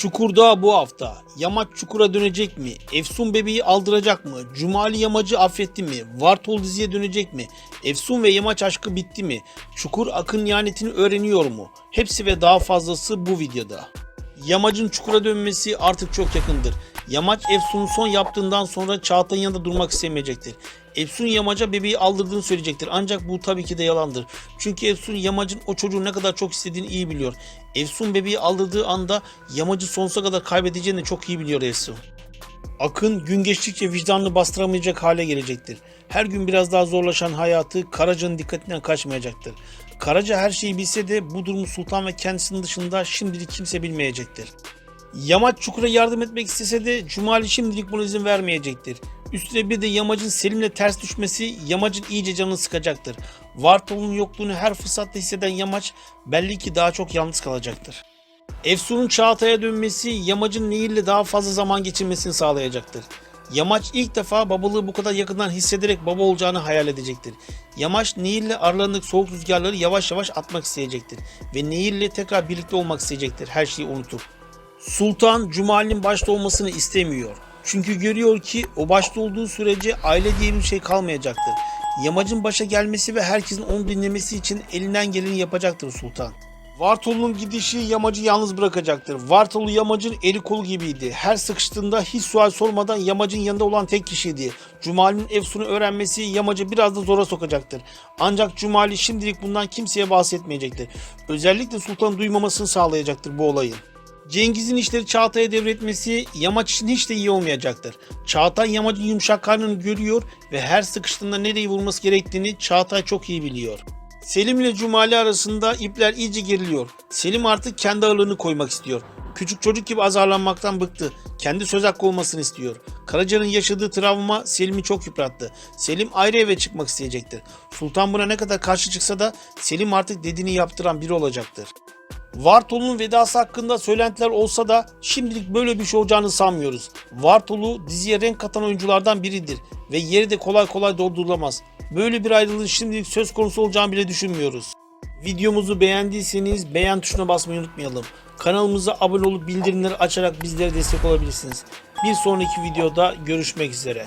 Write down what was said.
Çukur'da bu hafta Yamaç Çukur'a dönecek mi? Efsun bebeği aldıracak mı? Cumali Yamacı affetti mi? Vartol diziye dönecek mi? Efsun ve Yamaç aşkı bitti mi? Çukur Akın ihanetini öğreniyor mu? Hepsi ve daha fazlası bu videoda. Yamacın Çukur'a dönmesi artık çok yakındır. Yamaç Efsun'un son yaptığından sonra Çağatay'ın yanında durmak istemeyecektir. Efsun Yamaç'a bebeği aldırdığını söyleyecektir. Ancak bu tabii ki de yalandır. Çünkü Efsun Yamaç'ın o çocuğu ne kadar çok istediğini iyi biliyor. Efsun bebeği aldırdığı anda Yamaç'ı sonsuza kadar kaybedeceğini çok iyi biliyor Efsun. Akın gün geçtikçe vicdanını bastıramayacak hale gelecektir. Her gün biraz daha zorlaşan hayatı Karaca'nın dikkatinden kaçmayacaktır. Karaca her şeyi bilse de bu durumu Sultan ve kendisinin dışında şimdilik kimse bilmeyecektir. Yamaç Çukur'a yardım etmek istese de Cumali şimdilik buna izin vermeyecektir. Üstüne bir de Yamaç'ın Selim'le ters düşmesi Yamaç'ın iyice canını sıkacaktır. Vartol'un yokluğunu her fırsatta hisseden Yamaç belli ki daha çok yalnız kalacaktır. Efsun'un Çağatay'a dönmesi Yamaç'ın Nehir'le daha fazla zaman geçirmesini sağlayacaktır. Yamaç ilk defa babalığı bu kadar yakından hissederek baba olacağını hayal edecektir. Yamaç Nehir'le aralarındaki soğuk rüzgarları yavaş yavaş atmak isteyecektir. Ve Nehir'le tekrar birlikte olmak isteyecektir her şeyi unutup. Sultan Cumali'nin başta olmasını istemiyor. Çünkü görüyor ki o başta olduğu sürece aile diye bir şey kalmayacaktır. Yamacın başa gelmesi ve herkesin onu dinlemesi için elinden geleni yapacaktır Sultan. Vartolu'nun gidişi Yamacı yalnız bırakacaktır. Vartolu Yamacın eli kolu gibiydi. Her sıkıştığında hiç sual sormadan Yamacın yanında olan tek kişiydi. Cumali'nin Efsun'u öğrenmesi Yamacı biraz da zora sokacaktır. Ancak Cumali şimdilik bundan kimseye bahsetmeyecektir. Özellikle Sultan'ın duymamasını sağlayacaktır bu olayın. Cengiz'in işleri Çağatay'a devretmesi Yamaç için hiç de iyi olmayacaktır. Çağatay Yamaç'ın yumuşak karnını görüyor ve her sıkıştığında nereyi vurması gerektiğini Çağatay çok iyi biliyor. Selim ile Cumali arasında ipler iyice geriliyor. Selim artık kendi ağırlığını koymak istiyor. Küçük çocuk gibi azarlanmaktan bıktı. Kendi söz hakkı olmasını istiyor. Karaca'nın yaşadığı travma Selim'i çok yıprattı. Selim ayrı eve çıkmak isteyecektir. Sultan buna ne kadar karşı çıksa da Selim artık dediğini yaptıran biri olacaktır. Vartolu'nun vedası hakkında söylentiler olsa da şimdilik böyle bir şey olacağını sanmıyoruz. Vartolu diziye renk katan oyunculardan biridir ve yeri de kolay kolay doldurulamaz. Böyle bir ayrılığın şimdilik söz konusu olacağını bile düşünmüyoruz. Videomuzu beğendiyseniz beğen tuşuna basmayı unutmayalım. Kanalımıza abone olup bildirimleri açarak bizlere destek olabilirsiniz. Bir sonraki videoda görüşmek üzere.